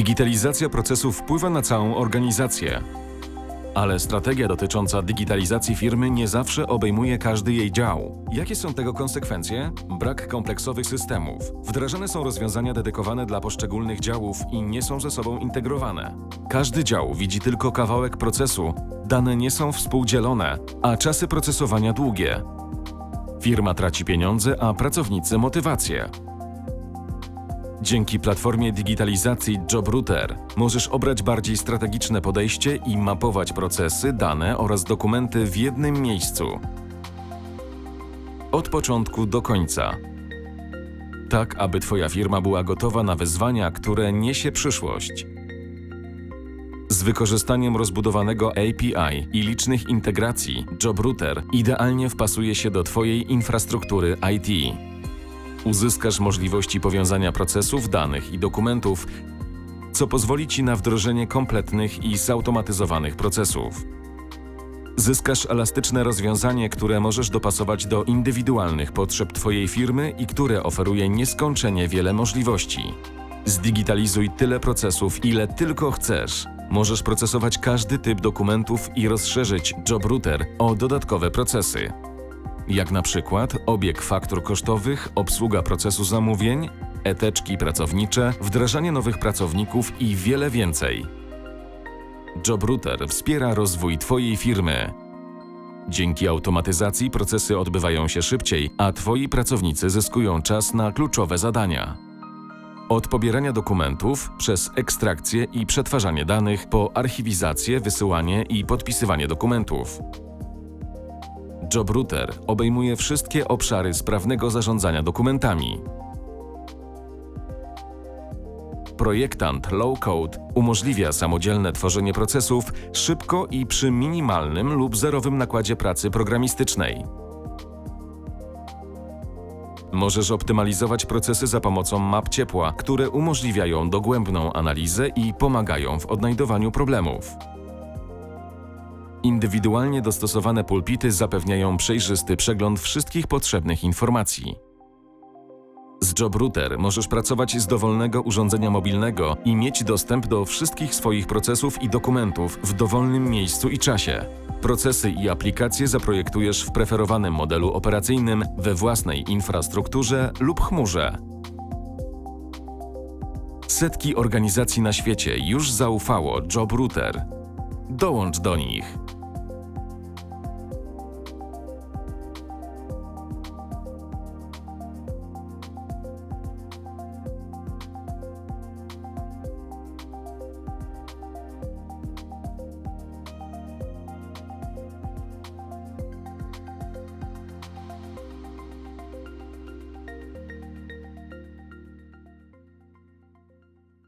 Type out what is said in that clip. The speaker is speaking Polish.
Digitalizacja procesów wpływa na całą organizację. Ale strategia dotycząca digitalizacji firmy nie zawsze obejmuje każdy jej dział. Jakie są tego konsekwencje? Brak kompleksowych systemów. Wdrażane są rozwiązania dedykowane dla poszczególnych działów i nie są ze sobą integrowane. Każdy dział widzi tylko kawałek procesu, dane nie są współdzielone, a czasy procesowania długie. Firma traci pieniądze, a pracownicy motywację. Dzięki platformie digitalizacji JobRouter możesz obrać bardziej strategiczne podejście i mapować procesy, dane oraz dokumenty w jednym miejscu. Od początku do końca. Tak, aby Twoja firma była gotowa na wyzwania, które niesie przyszłość. Z wykorzystaniem rozbudowanego API i licznych integracji, JobRouter idealnie wpasuje się do Twojej infrastruktury IT. Uzyskasz możliwości powiązania procesów, danych i dokumentów, co pozwoli Ci na wdrożenie kompletnych i zautomatyzowanych procesów. Zyskasz elastyczne rozwiązanie, które możesz dopasować do indywidualnych potrzeb Twojej firmy i które oferuje nieskończenie wiele możliwości. Zdigitalizuj tyle procesów, ile tylko chcesz. Możesz procesować każdy typ dokumentów i rozszerzyć JobRouter o dodatkowe procesy jak na przykład obieg faktur kosztowych, obsługa procesu zamówień, eteczki pracownicze, wdrażanie nowych pracowników i wiele więcej. JobRouter wspiera rozwój Twojej firmy. Dzięki automatyzacji procesy odbywają się szybciej, a Twoi pracownicy zyskują czas na kluczowe zadania. Od pobierania dokumentów, przez ekstrakcję i przetwarzanie danych, po archiwizację, wysyłanie i podpisywanie dokumentów. JobRouter obejmuje wszystkie obszary sprawnego zarządzania dokumentami. Projektant Low Code umożliwia samodzielne tworzenie procesów szybko i przy minimalnym lub zerowym nakładzie pracy programistycznej. Możesz optymalizować procesy za pomocą map ciepła, które umożliwiają dogłębną analizę i pomagają w odnajdowaniu problemów. Indywidualnie dostosowane pulpity zapewniają przejrzysty przegląd wszystkich potrzebnych informacji. Z JobRouter możesz pracować z dowolnego urządzenia mobilnego i mieć dostęp do wszystkich swoich procesów i dokumentów w dowolnym miejscu i czasie. Procesy i aplikacje zaprojektujesz w preferowanym modelu operacyjnym we własnej infrastrukturze lub chmurze. Setki organizacji na świecie już zaufało JobRouter. Dołącz do nich.